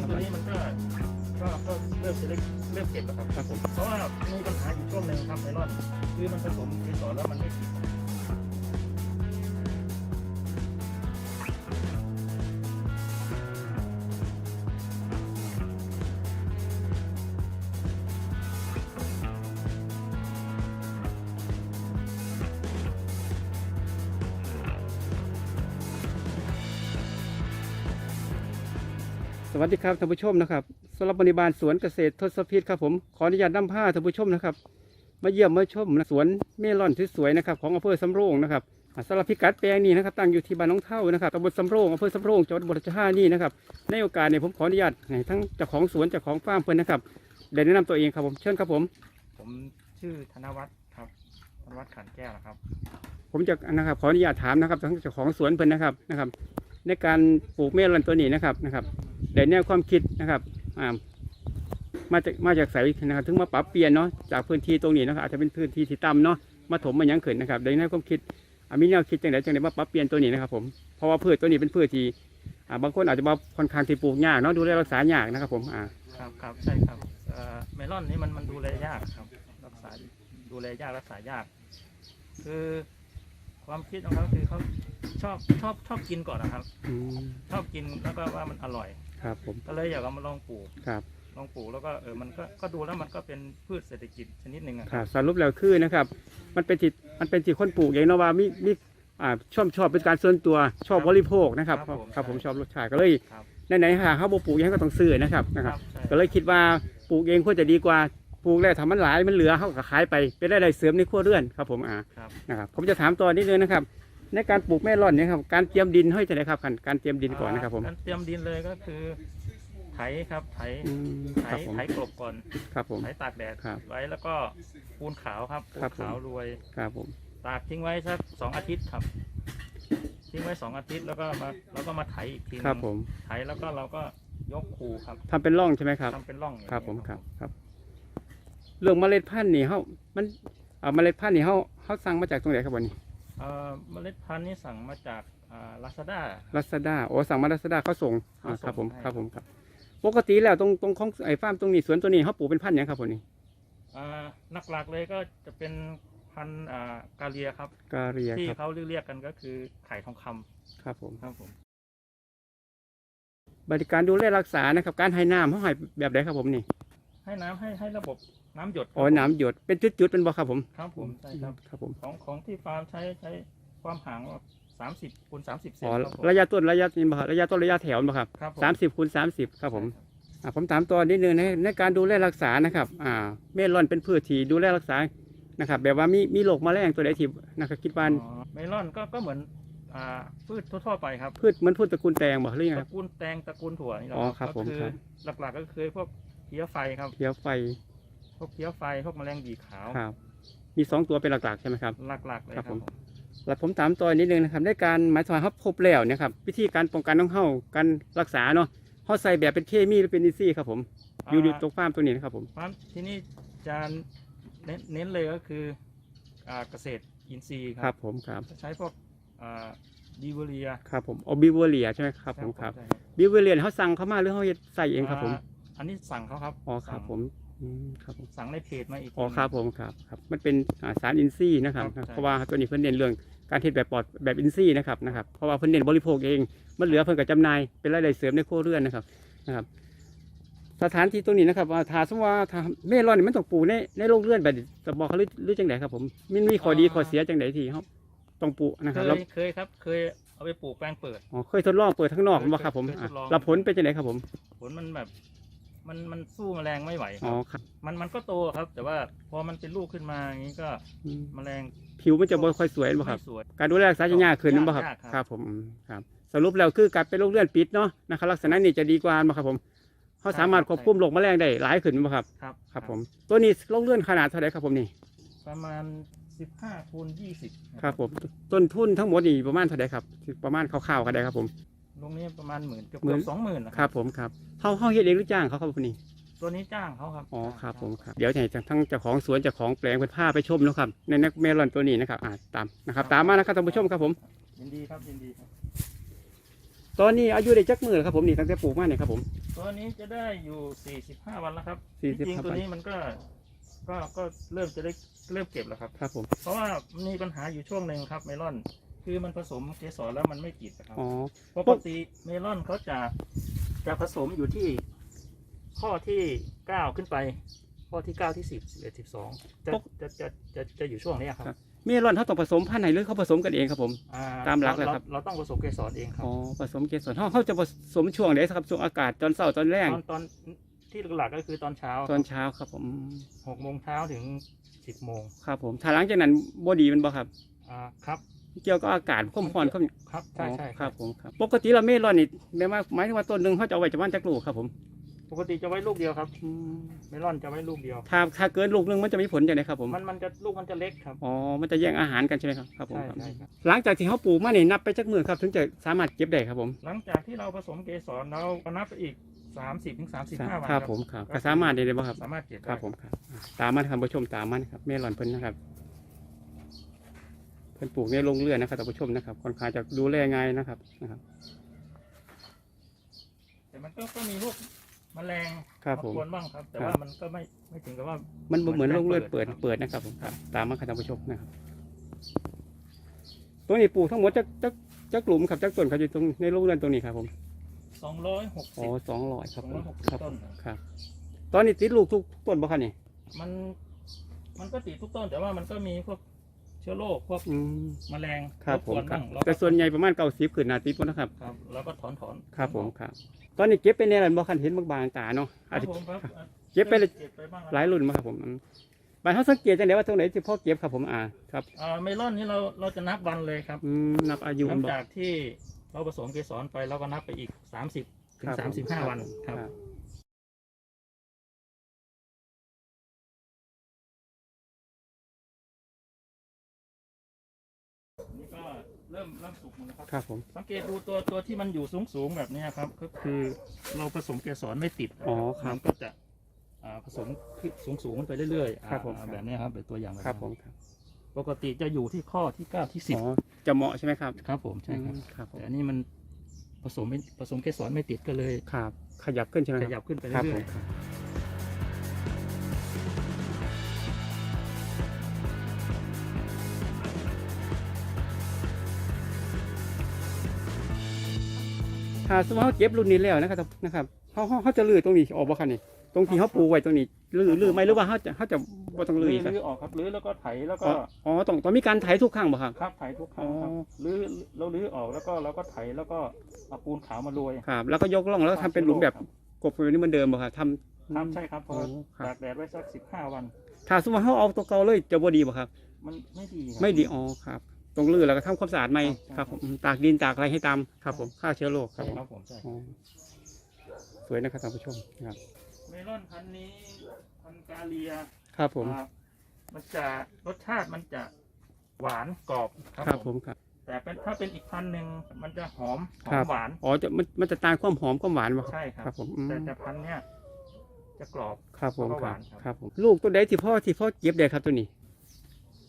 ริงๆตัวนี้มันก็ก็ก็เริ่มจะเริ่มเริ่มเก็บแล้วครับครับผม เพราะว่ามีปัญหาอยู่ช่วงหนึ่งครับไอรอน คือมันผสมเกสรแล้วมันไม่ติด วัสดีครับท่านผู้ชมนะครับสำหรับบริบาลสวนเกษตรทศพิษครับผมขออนุญาตนำผ้าท่านผู้ชมนะครับ มาเยี่ยมมาชมสวนเมลอนที่สวยนะครับของอำเภอสำโรงนะครับอ่าสำหรับพิกัดแปลงนี้นะครับตั้งอยู่ที่บ้านน้องเท่านะครับตำบลสำโรงอำเภอสำโรงจังหวัดบุรีรัมย์นี่นะครับในโอกาสเนี่ยผมขออนุญาตให้ทั้งเจ้าของสวนเจ้าของฟาร์มเพื่อนนะครับเดี๋ยวแนะนำตัวเองครับผมเชิญครับผม ผมชื่อธนวัฒน์ครับธนวัฒน์ขันแก้วนะครับ ผมจะนะครับขออนุญาตถามนะครับทั้งเจ้าของสวนเพื่อนนะครับนะครับ ในการปลูกเมลอนตัวนี้นะครับนะครับ เดี๋ยวแนวความคิดนะครับอ่ามาจากมาจากไสนะครับ ถึงมาปรับเปลี่ยนเนาะจากพื้นที่ตรงนี้นะครับอาจจะเป็นพื้นที่ที่ต่ำเนาะมาถมมาหยังขึ้นนะครับเดี๋ยวแนวความคิดอ่ามีแนวคิดจังไดจังไดมาปรับเปลี่ยนตัวนี้นะครับผมเพราะว่าพืชตัวนี้เป็นพืชที่อ่าบางคนอาจจะบอกค่อนข้างที่ปลูกยากเนาะดูแลรักษายากนะครับผมอ่าครับครับใช่ครับเอ่อเมลอนนี่มันมันดูแลยากครับรักษาดูแลยากรักษายาก คือความคิดของเขาคือเขาชอบชอบชอบกินก่อนนะครับอืมชอบกินแล้วก็ว่ามันอร่อย ครับผมก็เลยอยากเอามาลองปลูกครับลองปลูกแล้วก็เออมันก็ก็ดูแล้วมันก็เป็นพืชเศรษฐกิจชนิดหนึ่งอะครับสรุปแล้วคือนะครับ มันเป็นจิตมันเป็นจิตคนปลูกเองเนาะว่ามีมีอ่าชอบชอบเป็นการส่วนตัวชอบบริโภคนะครับครับผมชอบรสชาติก็เลยครับ ไหนๆหาเขาบ่ปลูกเองก็ต้องซื้อนะครับนะคครัรับบใช่ก็เลยคิดว่าปลูกเองควรจะดีกว่าปลูกแล้วทำมันหลายมันเหลือเขาก็ขายไปเป็นรายได้เสริมในครัวเรือนครับผมอ่า ครับ นะครับผมจะถามต่อนิดนึงนะครับ ในการปลูกแม่ร่อนเนี่ยครับ การเตรียมดินให้จะไหนครับการการเตรียมดินก่อนนะครับผม การเตรียมดินเลยก็คือ ไถครับไถอืมไถครับผมไถกลบก่อนครับผม ไถตากแดดครับไว้แล้วก็ปูนขาวครับปูครันบผม ขาวรวย ครับผมตากทิ้งไว้สักสองอาทิตย์ครับ ทิ้งไว้สองอาทิตย์แล้วก็มาแล้วก็มาไถอีกทีหนึ่งครับผมไถแล้วก็เราก็ยกคูครับทำเป็นร่องใช่ไหมครับ ทำเป็นร่องอย่างครับนี้ผมครับครับ เรื่องเมล็ดพันธุ์นี่เขามันเอาเมล็ดพันธุ์นี่เขาเขาสั่งมาจากตรงไหนครับวันนี้ เอ่อเมล็ดพันธุ์นี่สั่งมาจากลาซาด้าลาซาด้าโอ้สั่งมาลาซาด้าเขาส่งอ่าเขาส่งครับผมให้ ครับผมครับ ปกติแล้วตรงตรงของไอ้ฟาร์มตรงนี้สวนตัวนี้เขาปลูกเป็นพันธุ์หยังครับผมนี่นักหลักๆเลยก็จะเป็นพันธุ์อ่ากาเลียครับ กาเรียที่ครับเขาเรียกๆกันก็คือไข่ทองคำครับผม ครับผม บริการดูแลรักษานะครับ การให้น้ำเขาให้แบบไหนครับผมนี่ให้น้ำให้ให้ระบบ น้ำหยดครับอ๋อน้ำหยดเป็นจุดๆเป็นบ่ครับผมครับผมใช่ครับครับผมของของที่ฟาร์มใช้ใช้ความห่างว่าสามสิบคูณสามสิบเซนอ๋อครับผมระยะต้นระยะนี่บ่ครับระยะต้นระยะแถวบ่ครับครับผมสามสิบคูณสามสิบครับผมอ่าผมถามตัวนิดนึงในในการดูแลรักษานะครับอ่าเมลอนเป็นพืชที่ดูแลรักษานะครับแบบว่ามีมีโรคแมลงตัวใดที่นะครับคิดว่าอ๋อเมลอนก็ก็เหมือนอ่าพืชทั่วๆไปครับ พืชเหมันพืชตระกูลแตงบ่หรือยังตไงระกูลแตงตระกูลถั่วนี่แหละอ๋อครับผมก็คือครับ หลักๆก็คือพวกเพี้ยไฟครับเขียวไฟ พวกเพี้ยไฟพวกแมลงดีขาวครับ มีสองตัวเป็นหลักๆใช่ไหมครับ หลักๆเลยคครัรับบผมผม แล้วผมถามตัวนิดนึงนะครับในการหมายถึงว่าเขาพบแล้วเนะครับวิธีการป้องกันของเขาการรักษาเนาะเขาใส่แบบเป็นเคมีหรือเป็นอินทรีย์ครับผมอยู่ในตรงฟาร์มตัวนี้นะครับผมฟาร์มที่นี่จะเน้นเน้นเลยก็คืออ่าเกษตรอินทรีย์คครัรับบผมครับจะใช้พวกดีเวเรียครับผมอบิวเลียใช่ไหมครับผมครับใช่บิวเลียเขาสั่งเขามาหรือเขาเฮ็ดใส่เองครับผมาอันนี้สั่งเขาครับอ๋อครับสั่งผม อืมครับผมสั่งในเพจมาอีก อ๋อทีครับผมครับครับ มันเป็นอ่าสารอินทรีย์นะครับ ครับ เพราะว่าตัวนี้เพิ่นเน้นเรื่องการเฮ็ดแบบปลอดแบบอินทรีย์นะครับนะครับ เพราะว่าเพิ่นเน้นบริโภคเอง มันเหลือเพิ่นก็จำหน่ายเป็นรายได้เสริมในครัวเรือนนะครับนะครับ สถานที่ตรงนี้นะครับว่าถ้าสมมติว่าถ้าเมลอนนี่มันต้องปลูกในในโรงเรือนแบบนี้จะบอกเขาหรือหรือจังไดครับผมมันมีข้อดีข้อเสียจังไดที่เขาต้องปลูกนะคเครับแล้วยเคยครับ เคยเอาไปปลูกแปลงเปิด อ๋อเคยทดลองเปิดข้างนอกบ่ครับผมเคยทดลอง อะแล้วผลเป็นจังไดครับผม ผลมันแบบ มันมันสู้แมลงไม่ไหวคอ๋อรับครับมันมันก็โตครับ แต่ว่าพอมันเป็นลูกขึ้นมาอย่างนี้ก็อืมแมลงผิวมันจะบ่ค่อยสวยบ่ครับ ไม่สวย การดูแลรักษาจะยากขึ้นบ่ครับยากครับ ครับผมอืมครับสรุปแล้วคือการเป็นโรคเรือนปิดเนาะนะครับลักษณะนี้จะดีกว่าบ่ครับผมเขาสามารถควบคุมโรคแมลงได้หลายขึ้นบ่ครับครับครับผมตัวนี้โรคเรือนขนาดเท่าไหร่ครับผมนี่ประมาณสิบห้าคูณยี่สิบครับผมต้นทุนทั้งหมดนี่ประมาณเท่าไหร่ครับ ประมาณคร่าวๆก็ได้ครับผม ลงนี้ประมาณหมื่นเกือบหมื่นสองหมื่นนะคครับรับ ผมครับเฮาเฮาเฮ็ดเองหรือจ้างเขาครับผมนี่ตัวนี้จ้างเขาครับอ๋อครับจ้างผมครับเดี๋ยวจะให้ทั้งเจ้าของสวนเจ้าของแปลงเป็นผ้าไปชมนะครับ ในนักเมลอนตัวนี้นะครับอ่าตามนะครับ ตามมานะครับท่านผู้ชมครับผม ยินดีครับยินดีครับตอนนี้อายุได้จักมือแล้วครับผมนี่ตั้งแต่ปลูกมาเนี่ยครับผม ตัวนี้จะได้อยู่45วันแล้วครับ45จริงๆตัววัน นี้มันก็ก็ก็เริ่มจะได้เริ่มเก็บแล้วครับ ครับผมเพราะว่ามันมีปัญหาอยู่ช่วงหนึ่งครับเมลอน คือมันผสมเกสรแล้วมันไม่ติดนะครับอ๋อ ปกติเมลอนเขาจะจะผสมอยู่ที่ข้อที่เก้าขึ้นไป ข้อที่เก้าที่สิบสิบเอ็ดสิบสองจะจะจะจะจะอยู่ช่วงนี้ครับเมลอนเขาต้องผสมพันธุ์ไหนหรือเขาผสมกันเองครับผม อ่ตามหลักเลยเาครับเราต้องผสมเกสรเองครับ อ๋อผสมเกสรเขาเขาจะผสมช่วงไหนครับช่วงอากาศตอนเช้าตอนแรตกอนตอนที่หลักๆก็คือตอนเช้าตอนเช้าครับผมหกโมงเช้าถึงสิบโมงครับผมถ้าหลังจากนั้นบดีมันบ่ครับอ่าครับ เกี่ยวกับอากาศข้มพอนข้มครับใช่ใช่อ๋อครับ ผมครับปกติเราเมลอนนี่แม้ว่าหมายถึงว่าต้นหนึ่งเขาจะเอาไว้จะว่านจักลูกครับ ผม ปกติจะไว้ลูกเดียวครับอืมเมลอนจะไว้ลูกเดียวถ้าถ้าเกินลูกหนึงมันจะมีผลอย่างไรครับ ผมมันมันจะลูกมันจะเล็กครับ อ๋อมันจะแย่งอาหารกันใช่ไหมครับครับผมใช่ครับ ใช่ครับ หลังจากที่เขาปลูกมาเนี่ยนับไปจักมือครับ ถึงจะสามารถเก็บได้ครับผมหลังจากที่เราผสมเกสรเราก็นับไปอีกสามสิบถึงสามสิบห้าวันครับผมครับก็สามารถได้เลยบ่ครับ สามารถเก็บได้ครับผมครับ ตามมันครับผู้ชมตามมันครับเมลอนเพิ่นนะครับ เพิ่นปลูกในโรงเรือนนะครับท่านผู้ชมนะครับค่อนข้างจะดูแลง่ายนะครับนะครับ แต่มันก็ก็มีพวกแมลงครับผมกวนบ้างครับ แต่ครับว่ามันก็ไม่ไม่ถึงกับว่า มันบ่เหมือนโรงเรือนเปิดครับเปิดนะครับผมครับตามมันครับท่านผู้ชมนะครับ ตัวนี้ปลูกทั้งหมดจักจักจักกลุ่มครับจักต้นครับอยู่ตรงในโรงเรือนตรงนี้ครับผมสองร้อยหกอ๋สิอบสองร้อยครับผม260ครับต้น ครับ ตอนนี้ติดลูกทุกต้นบ่ครับนี่ มัน มันก็ติดทุกต้น แต่ว่ามันก็มีพวก เชื้อโรคพวกอืมแมลงครับผมกวนครับบ้างเราแต่ก็ส่วนใหญ่ประมาณเก้าสิบขึ้นหนาติดหมดนะครับ ครับแล้วก็ถอนถอนครับผมครับ ตอนนี้เก็บไปในอะไรบ่คันเห็นบางๆตาเนาะครัอาบจจะผมครับเก็บไปเลยเก็บไปบ้างหลายรุ่นมาครับผมอืมบางเขาสังเกตจังไดว่าตรงไหนที่พ่อเก็บครับผมอ่าครับอ่าเมลอนนี่เราเราจะนับวันเลยครับ อืมนับอายุหลังบ่จากที่เราผสมเกสรไปเราก็นับไปอีกสามสิบถึง ครับสามสิบห้าผมวันครับ ครับ เริ่มเริ่มสุกหมดแล้วครับ ครับผม สังเกตดูตัวตัวที่มันอยู่สูงสูงๆแบบเนี้ยครับ ก็คือเราผสมเกสรไม่ติดอ๋อครับ มันก็จะอ่าผสมสูงสูงๆขึ้นไปเรื่อยๆอ่าครับผม แบบเนี้ยครับเป็นตัวอย่างแบบครับนี้ผมครับปกติจะอยู่ที่ข้อที่เก้าที่สิบอ๋อจะเหมาะใช่ไหมครับครับผมใช่ครับ อืมครับผมแต่อันนี้มันผสมไม่ผสมเกสรไม่ติดก็เลย ครับ ขยับขึ้นใช่ไหมขครับยับขึ้นไปครับเรื่ผอยม ถ้าสมมติเขาเก็บรุ่นนี้แล้วนะครับนะครับเขาเขาเขาจะลื้อตรงนี้ออกบ่ครับนี่ตรงที่เขาปลูกไว้ตรงนี้ลื้อลื้อไหมหรือว่าเขาจะเขาจะบ่ต้องๆลื้อลื้อีกครับอออกครับลื้อแล้วก็ไถแล้วก็อ๋ออ๋อต้องต้องมีการไถทุกครั้งบ่ครับครับไถทุกครั้งครับอ๋อลื้อเราลื้อออกแล้วก็เราก็ไถแล้วก็เอาปูนขาวมาโรยครับแล้วก็ยกล่องแล้วก็ทำเป็นหลุมแบบกบแบบนี้เหมือนเดิมบ่ครับทำครับใช่ครับพอโอ้ครับตากแดดไว้สักสิบห้าวัน ถ้าสมมติเขาเอาตัวเก่าเลยจะบ่ดีบ่ครับ มันไม่ดีครับไม่ดีอ๋อครับ ตรงลื้อแล้วก็ทำความสะอาดใหม่ครับครับผมอืมตากดินตากอะไรให้ตามครับ ผมฆ่าเชื้อโรคครัใช่บผมครับผมใช่อ๋อสวยนะครับท่านผู้ชมครับ เมลอนพันธุ์นี้พันธุ์กาเลียครับผมอ่ามันจะรสชาติมันจะหวานกรอบครับครับผผมมครับ แต่เป็นถ้าเป็นอีกพันธุ์หนึ่งมันจะหอมหอครัมบ หวานอ๋อจะมันมันจะตายความหอมความหวานบ่ครับ ใช่ครับ ครับผมอืมแต่แต่พันธุ์เนี้ยจะกรอบ ครับผมแล้วก็คหรัวาบนครับ ครับผมลูกตัวใดที่พ่อที่พ่อเก็บได้ครับตัวนี้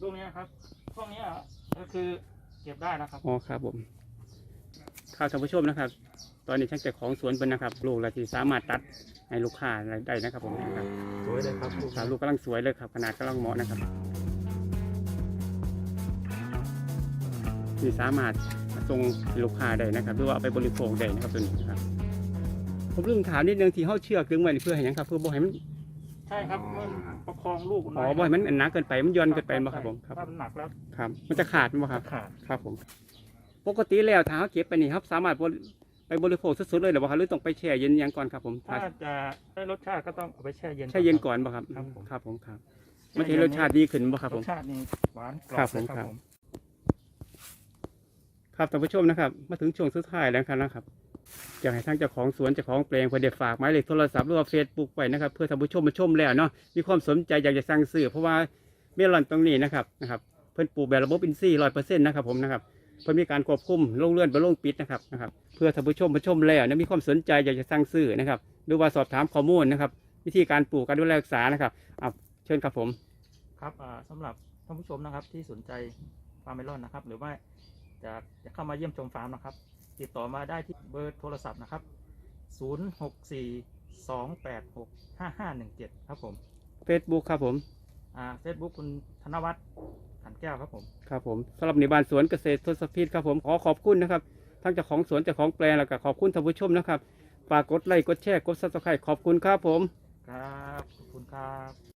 ลูกเนี้ยครับพวกเนี้ย ก็คือเก็บได้นะครับ อ๋อครับผมครับท่านผู้ชมนะครับ ตอนนี้ช่างเจ้าของสวนเป็นนะครับลูกเราที่สามารถตัดให้ลูกค้าได้นะครับผมนะครับสวยเลยครับลูกครับลูกกำลังสวยเลยครับ ขนาดกำลังเหมาะนะครับที่สามารถส่งให้ลูกค้าได้นะครับหรือว่าเอาไปบริโภคได้นะครับตัวนี้นะครับผมลืมถามนิดนึงที่เขาเชือกดึงไว้นี่เพื่อให้หยังครับ เพื่อบ่ให้มัน ใช่ครับมันประคองลูกอ๋อบ่ให้มันหนักเกินไปมันย่อนเกินไปบ่ครับผมครับถ้ามันหนักแล้วครับ มันจะขาดบ่ครับขาดครับผม ปกติแล้วถ้าเขาเก็บไปนี่ครับ สามารถบริไปบริโภคสดๆเลยหรือเปล่าครับหรือต้องไปแช่เย็นยังก่อนครับผมถ้าจะได้รสชาติก็ต้องเอาไปแช่เย็นแช่เย็นก่อนบ่ครับครับผมครับผมครับมันจะให้รสชาติดีขึ้นบ่ครับรผมสชาตินี่หวานกรอครับบเลยผมครับครับผมครับท่านผู้ชมนะครับ มาถึงช่วงสุดท้ายแล้วนะครับ อยากให้ทางเจ้าของสวนเจ้าของแปลงเพื่อเด็ฝากหมายเลขโทรศัพท์หรือว่าเฟซบุ๊กไว้นะครับเพื่อท่านผู้ชมมาชมแล้วเนาะมีความสนใจอยากจะสั่งซื้อเพราะว่าเมลอนตรงนี้นะครับนะครับเพิ่นปลูกแบบระบบอินทรีย์ร้อยเปอร์เซ็นต์นะครับผมนะครับเพิ่นมีการควบคุมโรงเรือนบนโรงปิดนะครับนะครับเพื่อท่านผู้ชมมาชมแล้วเนี่ยมีความสนใจอยากจะสั่งซื้อนะครับหรือว่าสอบถามข้อมูลนะครับ วิธีการปลูกการดูแลรักษานะครับเอาเชิญครับผมครับอ่าสำหรับท่านผู้ชมนะครับที่สนใจฟาร์มเมลอนนะครับ หรือว่าจะจะเข้ามาเยี่ยมชมฟาร์มนะครับ ติดต่อมาได้ที่เบอร์โทรศัพท์นะครับศูนย์หกสี่สองแปดหกห้าห้าหนึ่งเจ็ดครับผม Facebook ครับผมอ่าเฟซบุ๊กคุณธนวัฒน์ขันแก้วครับผม ครับผมสำหรับในบ้านสวนเกษตรทศพิษครับผมขอขอบคุณนะครับทั้งเจ้าของสวนเจ้าของแปลงแล้วก็ขอบคุณท่านผู้ชมนะครับฝากกดไลค์กดแชร์กดซับสไครต์ขอบคุณครับผม ครับ ขอบคุณครับ